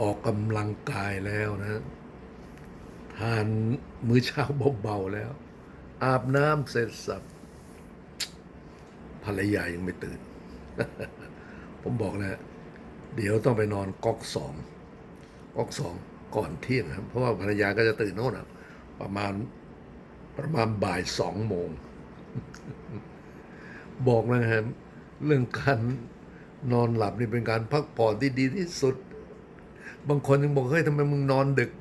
ออกกำลังกายแล้วนะ ทานมื้อเช้าเบาๆแล้ว อาบน้ำเสร็จสับภรรยายังไม่ตื่น ผมบอกแล้ว เดี๋ยวต้องไปนอนก๊อกสองก๊อกสองก่อนเที่ยงครับ เพราะว่าภรรยาก็จะตื่นโน่นอะประมาณประมาณบ่ายสองโมง บอกนะครับเรื่องการนอนหลับนี่เป็นการพักผ่อนที่ดีที่สุด บางคนยังบอกเฮ้ยทำไมมึงนอนดึก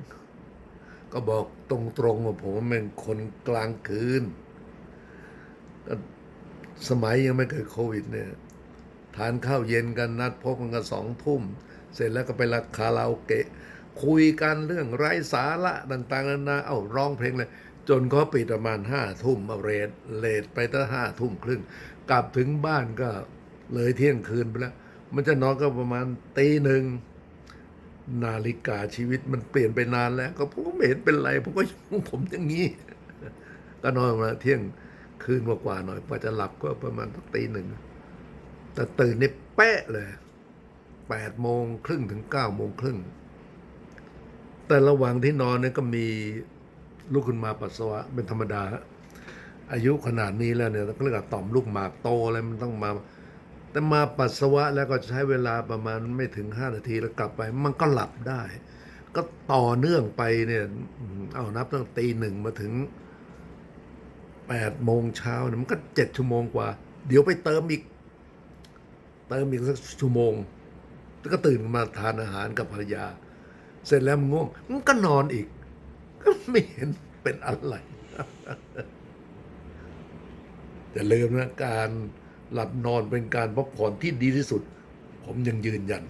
ก็บอกตรงๆว่าผมเป็นคนกลางคืนสมัยยังไม่เกิดโควิดเนี่ย ทานข้าวเย็นกันนัดพบกันกันสองทุ่ม เสร็จแล้วก็ไปละคาราโอเกะ คุยกันเรื่องไร้สาระต่างๆนานาเอ้าร้องเพลงเลย จนเขาปิดประมาณห้าทุ่มเอาเรทเลทไปตั้งห้าทุ่มครึ่งกลับถึงบ้านก็เลยเที่ยงคืนไปแล้ว มันจะนอนก็ประมาณตีหนึ่ง นาฬิกาชีวิตมันเปลี่ยนไปนานแล้ว ก็ผมก็ไม่เห็นเป็นไร ผมก็ยังผมอย่างนี้ ก็นอนมาเที่ยงคืนกว่าๆหน่อยกว่าจะหลับก็ประมาณตีหนึ่งแต่ตื่นนี่เป๊ะเลยแปดโมงครึ่งถึงเก้าโมงครึ่ง แต่ระหว่างที่นอนเนี่ยก็มีลุกขึ้นมาปัสสาวะเป็นธรรมดา อายุขนาดนี้แล้วเนี่ยต้องเรียกว่าต่อมลูกหมากโตอะไรมันต้องมา แต่มาปัสสาวะแล้วก็ใช้เวลาประมาณไม่ถึงห้านาทีแล้วกลับไป มันก็หลับได้ ก็ต่อเนื่องไปเนี่ยเอานับตั้งตีหนึ่งมาถึงแปดโมงเช้าเนี่ยมันก็เจ็ดชั่วโมงกว่า เดี๋ยวไปเติมอีก เติมอีกสักชั่วโมง แล้วก็ตื่นมาทานอาหารกับภรรยา เสร็จแล้วมันง่วงมันก็นอนอีก ก็ไม่เห็นเป็นอะไรอย่าลืมนะการ หลับนอนเป็นการพักผ่อนที่ดีที่สุด ผมยังยืนยัน